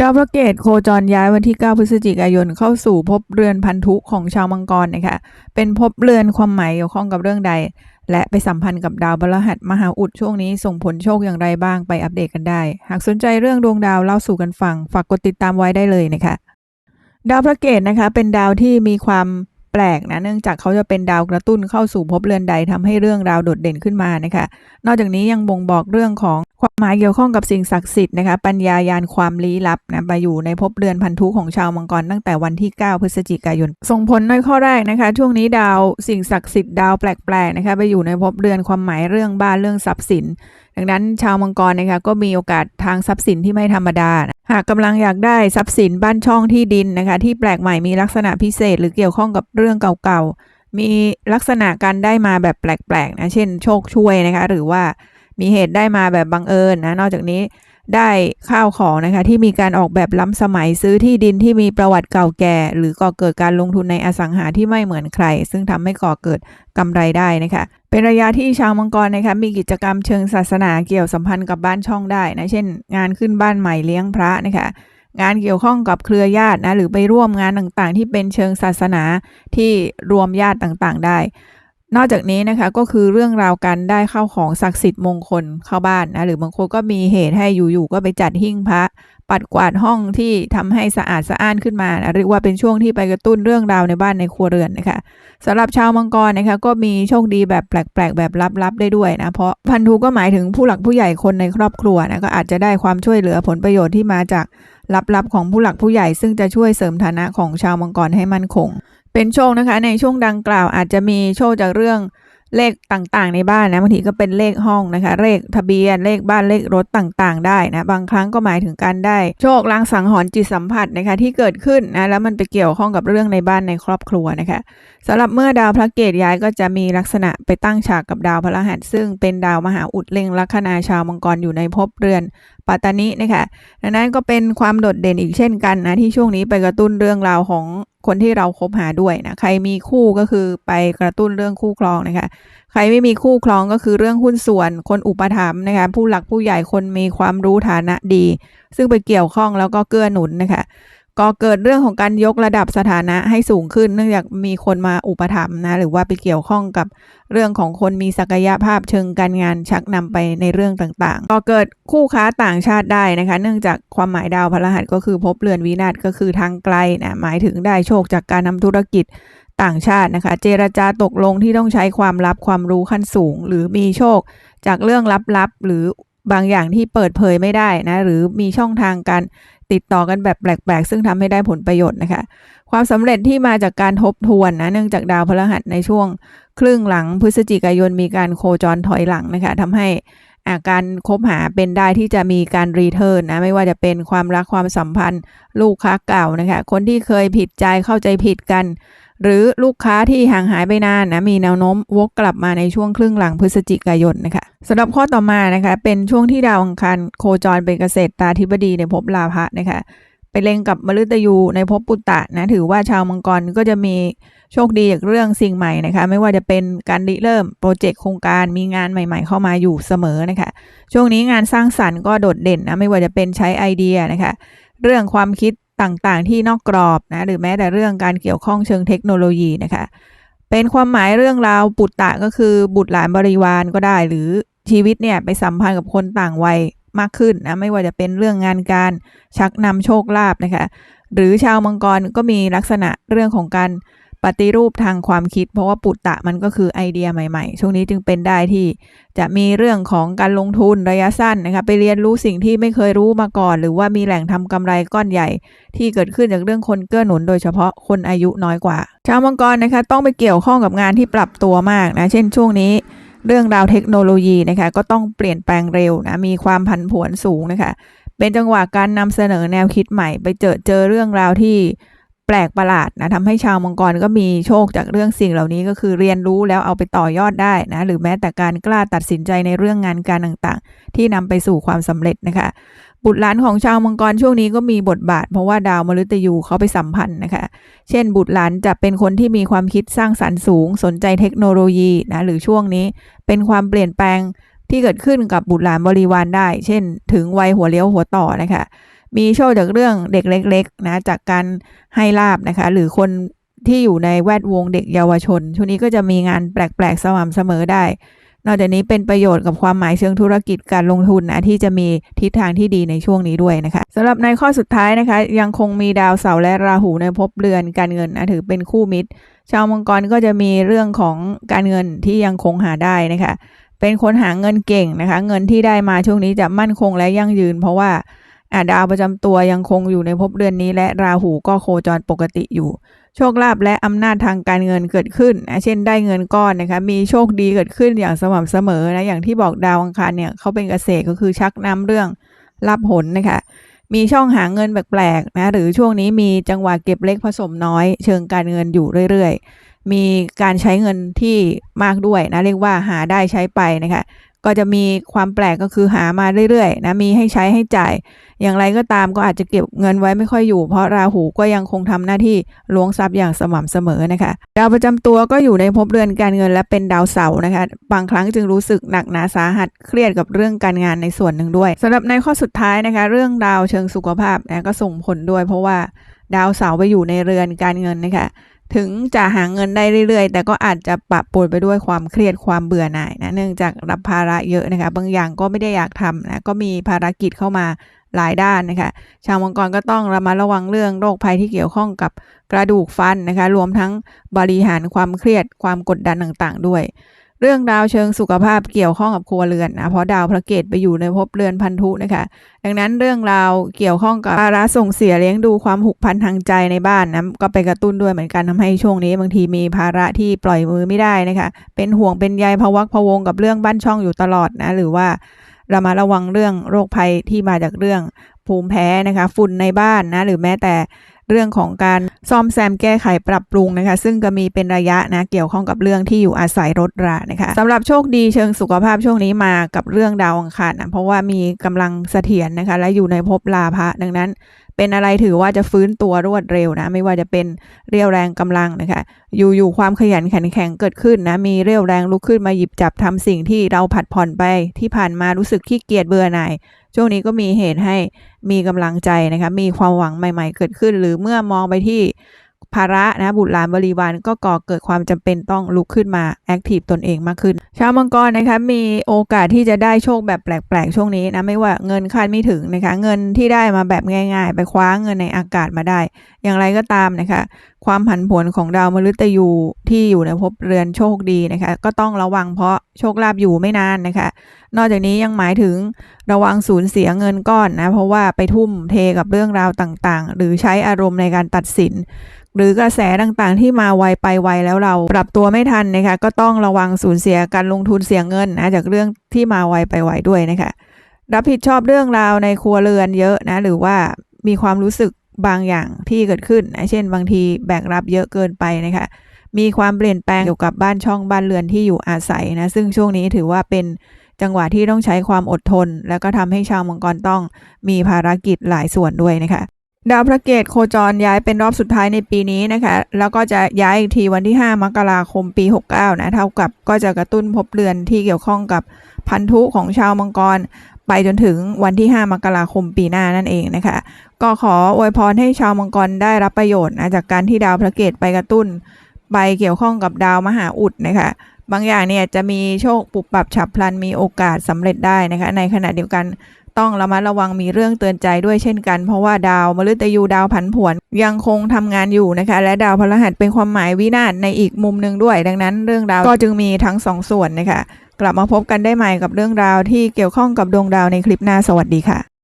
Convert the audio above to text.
ดาวพระเกตโคจรย้ายวันที่ 9 พฤศจิกายนเข้าสู่ภพเรือนพันธุของชาวมังกรนะคะ เป็นภพเรือนความหมายเกี่ยวข้องกับเรื่องใด และไปสัมพันธ์กับดาวบรหัสมหาอุดช่วงนี้ส่งผลโชคอย่างไรบ้างไปอัปเดตกันได้ หากสนใจเรื่องดวงดาวเล่าสู่กันฟัง ฝากกดติดตามไว้ได้เลยนะคะ ดาวพระเกตนะคะ เป็นดาวที่มีความ แปลกนะเนื่องจากเขาจะเป็นดาวกระตุ้นเข้าสู่ภพเรือนใดทำให้เรื่องราวโดดเด่นขึ้นมานะคะ นอกจากนี้ยังบ่งบอกเรื่องของความหมายเกี่ยวข้องกับสิ่งศักดิ์สิทธิ์นะคะ ปัญญายานความลี้ลับนะมาอยู่ในภพเรือนพันธุของชาวมังกรตั้งแต่วันที่ 9 พฤศจิกายน ส่งผลในข้อแรกนะคะ ช่วงนี้ดาวสิ่งศักดิ์สิทธิ์ดาวแปลกๆนะคะไปอยู่ในภพเรือนความหมายเรื่องบ้านเรื่องทรัพย์สิน ดังนั้นชาวมังกรนะคะก็มีโอกาสทางทรัพย์สินที่ไม่ธรรมดา หากกำลังอยากได้ทรัพย์สินบ้านช่องที่ดินนะคะที่แปลกใหม่มีลักษณะพิเศษ หรือเกี่ยวข้องกับเรื่องเก่าๆ มีลักษณะการได้มาแบบแปลกๆนะเช่น โชคช่วยนะคะหรือว่ามีเหตุได้มาแบบบังเอิญนะนอกจากนี้ ได้ข้าวของนะคะที่มีการออกแบบล้ำสมัยซื้อที่ดินที่มีประวัติเก่าแก่ หรือก่อเกิดการลงทุนในอสังหาที่ไม่เหมือนใคร ซึ่งทำให้ก่อเกิดกำไรได้นะคะเป็นระยะที่ชาวมังกรนะคะมีกิจกรรมเชิงศาสนาเกี่ยวสัมพันธ์กับบ้านช่องได้นะเช่น งานขึ้นบ้านใหม่เลี้ยงพระนะคะงานเกี่ยวข้องกับเครือญาตินะหรือไปร่วมงานต่างๆ ที่เป็นเชิงศาสนาที่รวมญาติต่างๆ ได้ นอกจากนี้นะคะก็คือเรื่องราวการได้เข้าของศักดิ์สิทธิ์มงคลเข้าบ้านนะหรือบางคนก็มีเหตุให้อยู่ๆก็ไปจัดหิ้งพระ ปัดกวาดห้องที่ทำให้สะอาดสะอ้านขึ้นมานะเรียกว่าเป็นช่วงที่ไปกระตุ้นเรื่องราวในบ้านในครัวเรือนนะคะสำหรับชาวมังกรนะคะก็มีโชคดีแบบแปลกๆ แบบลับๆได้ด้วยนะเพราะพันธุก็หมายถึงผู้หลักผู้ใหญ่คนในครอบครัวนะก็อาจจะได้ความช่วยเหลือผลประโยชน์ที่มาจากลับๆของผู้หลักผู้ใหญ่ ซึ่งจะช่วยเสริมฐานะของชาวมังกรให้มั่นคง เป็นโชคนะคะ ในช่วงดังกล่าวอาจจะมีโชคจากเรื่องเลขต่างๆ ในบ้านนะบางทีก็เป็นเลขห้องนะคะ เลขทะเบียนเลขบ้านเลขรถต่างๆ ได้นะบางครั้งก็หมายถึงการได้โชคลางสังหรณ์จิตสัมผัสนะคะที่เกิดขึ้นนะแล้วมันไปเกี่ยวข้องกับเรื่องในบ้านในครอบครัวนะคะสำหรับเมื่อดาวพระเกตย้ายก็จะมีลักษณะไปตั้งฉากกับดาวพระรหัสซึ่งเป็นดาวมหาอุดเล็งลัคนาชาวมังกรอยู่ในภพเรือนปัตตานินะคะดังนั้นก็เป็นความโดดเด่นอีกเช่นกันนะที่ช่วงนี้ไปกระตุ้นเรื่องราวของคนที่เราคบหาด้วยนะใครมีคู่ก็คือไปกระตุ้นเรื่องคู่ครองนะคะใครไม่มีคู่ครองก็คือเรื่องหุ้นส่วน คนอุปถัมภ์นะคะผู้หลักผู้ใหญ่คนมีความรู้ฐานะดี ซึ่งไปเกี่ยวข้องแล้วก็เกื้อหนุนนะคะ ก็เกิดเรื่องของการยกระดับสถานะให้สูงขึ้น เนื่องจากมีคนมาอุปถัมภ์นะหรือว่าไปเกี่ยวข้องกับเรื่องของคนมีศักยภาพเชิงการงานชักนำไปในเรื่องต่างๆ ก็เกิดคู่ค้าต่างชาติได้นะคะ เนื่องจากความหมายดาวพฤหัสก็คือพบเรือนวินาศก็คือทางไกลนะหมายถึงได้โชคจากการทำธุรกิจต่างชาตินะคะ เจรจาตกลงที่ต้องใช้ความลับความรู้ขั้นสูง หรือมีโชคจากเรื่องลับๆหรือบางอย่างที่เปิดเผยไม่ได้นะหรือมีช่องทางการ ติดต่อกันแบบแปลกๆ ซึ่งทำให้ได้ผลประโยชน์นะคะ ความสำเร็จที่มาจากการทบทวนนะเนื่องจากดาวพฤหัสในช่วง ครึ่งหลังพฤศจิกายนมีการโคจรถอยหลังนะคะทำให้การคบหาเป็นได้ที่จะมีการรีเทิร์นนะไม่ว่าจะเป็นความรักความสัมพันธ์ ลูกค้าเก่านะคะคนที่เคยผิดใจเข้าใจผิดกัน หรือลูกค้าที่ห่างหายไปนานนะมีแนวโน้มวกกลับมาในช่วงครึ่งหลังพฤศจิกายนนะคะสำหรับข้อต่อมานะคะเป็นช่วงที่ดาวอังคารโคจรเป็นเกษตรตาธิบดีในภพลาภะนะคะไปเล็งกับมฤตยูในภพปุตตะนะถือว่าชาวมังกรก็จะมี โชคดีจากเรื่องสิ่งใหม่นะคะ ไม่ว่าจะเป็นการริเริ่มโปรเจกต์โครงการมีงานใหม่ ๆ เข้ามาอยู่เสมอนะคะ ช่วงนี้งานสร้างสรรค์ก็โดดเด่นนะไม่ว่าจะเป็นใช้ไอเดียนะคะ เรื่องความคิดต่างๆ ที่นอกกรอบนะหรือแม้แต่เรื่องการเกี่ยวข้องเชิงเทคโนโลยีนะคะ เป็นความหมายเรื่องราวปุตตะก็คือบุตรหลานบริวารก็ได้ หรือชีวิตเนี่ยไปสัมพันธ์กับคนต่างวัยมากขึ้นนะไม่ว่าจะเป็นเรื่องงานการชักนำโชคลาภนะคะ หรือชาวมังกรก็มีลักษณะเรื่องของการ ปฏิรูปทางความคิด เพราะว่าปุตตะมันก็คือไอเดียใหม่ๆ ช่วงนี้จึงเป็นได้ที่จะมีเรื่องของการลงทุนระยะสั้นนะคะไปเรียนรู้สิ่งที่ไม่เคยรู้มาก่อน หรือว่ามีแหล่งทำกำไรก้อนใหญ่ ที่เกิดขึ้นจากเรื่องคนเกื้อหนุน โดยเฉพาะคนอายุน้อยกว่า ชาวมังกรนะคะต้องไปเกี่ยวข้องกับงานที่ปรับตัวมากนะเช่นช่วงนี้เรื่องราวเทคโนโลยีนะคะก็ต้องเปลี่ยนแปลงเร็วนะมีความผันผวนสูงนะคะเป็นจังหวะการนำเสนอแนวคิดใหม่ ไปเจอเจอเรื่องราวที่ แปลกประหลาดนะทำให้ชาวมังกรก็มีโชคจากเรื่องสิ่งเหล่านี้ก็คือเรียนรู้แล้วเอาไปต่อยอดได้นะหรือแม้แต่การกล้าตัดสินใจในเรื่องงานการต่างๆ ที่นำไปสู่ความสำเร็จนะคะ บุตรหลานของชาวมังกรช่วงนี้ก็มีบทบาท เพราะว่าดาวมฤตยูเขาไปสัมพันธ์นะคะ เช่น บุตรหลานจะเป็นคนที่มีความคิดสร้างสรรค์สูง สนใจเทคโนโลยีนะหรือช่วงนี้เป็นความเปลี่ยนแปลงที่เกิดขึ้นกับบุตรหลานบริวารได้ เช่น ถึงวัยหัวเลี้ยวหัวต่อนะคะ มีโชคจากเรื่องเด็กเล็กๆนะจากการให้ลาบนะคะ หรือคนที่อยู่ในแวดวงเด็กเยาวชน ช่วงนี้ก็จะมีงานแปลกๆ สม่ำเสมอได้ นอกจากนี้เป็นประโยชน์กับความหมายเชิงธุรกิจการลงทุนนะที่จะมีทิศทางที่ดีในช่วงนี้ด้วยนะคะสำหรับในข้อสุดท้ายนะคะ ยังคงมีดาวเสาร์และราหูในภพเรือนการเงินนะถือเป็นคู่มิตร ชาวมังกรก็จะมีเรื่องของการเงินที่ยังคงหาได้นะคะ เป็นคนหาเงินเก่งนะคะ เงินที่ได้มาช่วงนี้จะมั่นคงและยั่งยืน เพราะว่าอ่า ดาวประจำตัวยังคงอยู่ในภพเรือนนี้และราหูก็โคจรปกติอยู่ โชคลาภและอำนาจทางการเงินเกิดขึ้นนะเช่นได้เงินก้อนนะคะมีโชคดีเกิดขึ้นอย่างสม่ำเสมอนะอย่างที่บอกดาวอังคารเนี่ยเขาเป็นเกษตรก็คือชักนำเรื่องรับผลนะคะมีช่องหาเงินแปลกๆนะหรือช่วงนี้มีจังหวะเก็บเล็กผสมน้อย เชิงการเงินอยู่เรื่อยๆ มีการใช้เงินที่มากด้วยนะเรียกว่าหาได้ใช้ไปนะคะ ก็จะมีความแปลกก็คือหามาเรื่อยๆนะมีให้ใช้ให้จ่าย อย่างไรก็ตามก็อาจจะเก็บเงินไว้ไม่ค่อยอยู่ เพราะราหูก็ยังคงทำหน้าที่ล้วงทรัพย์อย่างสม่ำเสมอนะคะดาวประจำตัวก็อยู่ในภพเรือนการเงินและเป็นดาวเสาร์นะคะบางครั้งจึงรู้สึกหนักหนาสาหัสเครียดกับเรื่องการงานในส่วนหนึ่งด้วยสำหรับในข้อสุดท้ายนะคะ เรื่องดาวเชิงสุขภาพนะก็ส่งผลด้วย เพราะว่าดาวเสาร์ไปอยู่ในเรือนการเงินนะคะ ถึงจะหาเงินได้เรื่อยๆ แต่ก็อาจจะปะปนไปด้วยความเครียดความเบื่อหน่ายนะเนื่องจากรับภาระเยอะนะคะบางอย่างก็ไม่ได้อยากทำนะก็มีภารกิจเข้ามาหลายด้านนะคะชาวมังกรก็ต้องระมัดระวังเรื่องโรคภัยที่เกี่ยวข้องกับกระดูกฟันนะคะ รวมทั้งบริหารความเครียดความกดดันต่างๆ ด้วย เรื่องดาวเชิงสุขภาพเกี่ยวข้องกับครัวเรือนนะเพราะดาวพระเกตไปอยู่ในภพเรือนพันธุนะคะ ดังนั้นเรื่องราวเกี่ยวข้องกับภาระส่งเสียเลี้ยงดูความผูกพันทางใจในบ้านนะก็ไปกระตุ้นด้วยเหมือนกันทำให้ช่วงนี้ บางทีมีภาระที่ปล่อยมือไม่ได้นะคะ เป็นห่วงเป็นใยพวักพวงกับเรื่องบ้านช่องอยู่ตลอดนะหรือว่าเรามาระวังเรื่องโรคภัยที่มาจากเรื่องภูมิแพ้นะคะ ฝุ่นในบ้านนะหรือแม้แต่ เรื่องของการซ่อมแซมแก้ไขปรับปรุงนะคะ ซึ่งก็มีเป็นระยะนะเกี่ยวข้องกับเรื่องที่อยู่อาศัยรถรานะคะสำหรับโชคดีเชิงสุขภาพช่วงนี้มากับเรื่องดาวอังคารนะเพราะว่ามีกำลังเสถียรนะคะและอยู่ในภพลาภะดังนั้น เป็นอะไรถือว่าจะฟื้นตัวรวดเร็วนะ ไม่ว่าจะเป็นเรี่ยวแรงกำลังนะคะอยู่อยู่ความขยันขันแข็งเกิดขึ้นนะ มีเรี่ยวแรงลุกขึ้นมาหยิบจับทำสิ่งที่เราผัดผ่อนไปที่ผ่านมารู้สึกขี้เกียจเบื่อหน่ายช่วงนี้ก็มีเหตุให้มีกำลังใจนะคะ มีความหวังใหม่ ๆ เกิดขึ้น หรือเมื่อมองไปที่ ภาระนะบุตรหลานบริวารก็ก่อเกิดความจำเป็นต้องลุกขึ้นมาแอคทีฟตนเองมากขึ้น ชาวมังกรนะคะมีโอกาสที่จะได้โชคแบบแปลกๆ ช่วงนี้นะไม่ว่าเงินคาดไม่ถึงนะคะเงินที่ได้มาแบบง่ายๆ ไปคว้าเงินในอากาศมาได้ อย่างไรก็ตามนะคะความผันผวนของดาวมฤตยูที่อยู่ในภพเรือนโชคดีนะคะก็ต้องระวังเพราะโชคลาภอยู่ไม่นานนะคะนอกจากนี้ยังหมายถึงระวังสูญเสียเงินก้อนนะเพราะว่าไปทุ่มเทกับเรื่องราวต่างๆ หรือใช้อารมณ์ในการตัดสิน หรือกระแสต่างๆ ที่มาไวไปไวแล้วเราปรับตัวไม่ทันนะคะก็ต้องระวังสูญเสียการลงทุนเสียเงินนะจากเรื่องที่มาไวไปไวด้วยนะคะรับผิดชอบเรื่องราวในครัวเรือนเยอะนะหรือว่ามีความรู้สึกบางอย่างที่เกิดขึ้นนะเช่น บางทีแบกรับเยอะเกินไปนะคะมีความเปลี่ยนแปลงเกี่ยวกับบ้านช่องบ้านเรือนที่อยู่อาศัยนะซึ่งช่วงนี้ถือว่าเป็นจังหวะที่ต้องใช้ความอดทน แล้วก็ทำให้ชาวมังกรต้องมีภารกิจหลายส่วนด้วยนะคะ ดาวพระเกตโคจรย้ายเป็นรอบสุดท้ายในปีนี้นะคะ แล้วก็จะย้ายอีกทีวันที่ 5 มกราคมปี 69 นะ เท่ากับก็จะกระตุ้นภพเรือนที่เกี่ยวข้องกับพันธุของชาวมังกร ไปจนถึงวันที่ 5 มกราคมปีหน้านั่นเองนะคะ ก็ขออวยพรให้ชาวมังกรได้รับประโยชน์นะจากการที่ดาวพระเกตไปกระตุ้น ไปเกี่ยวข้องกับดาวมหาอุดนะคะ บางอย่างเนี่ยจะมีโชคปุบปับฉับพลันมีโอกาสสำเร็จได้นะคะ ในขณะเดียวกันต้องระมัดระวังมีเรื่องเตือนใจด้วยเช่นกัน เพราะว่าดาวมฤตยูดาวผันผวน ยังคงทำงานอยู่นะคะ และดาวพฤหัสเป็นความหมายวินาศในอีกมุมหนึ่งด้วย ดังนั้นเรื่องราวก็จึงมีทั้งสองส่วนนะคะ กลับมาพบกันได้ใหม่กับเรื่องราวที่เกี่ยวข้องกับดวงดาวในคลิปหน้าสวัสดีค่ะ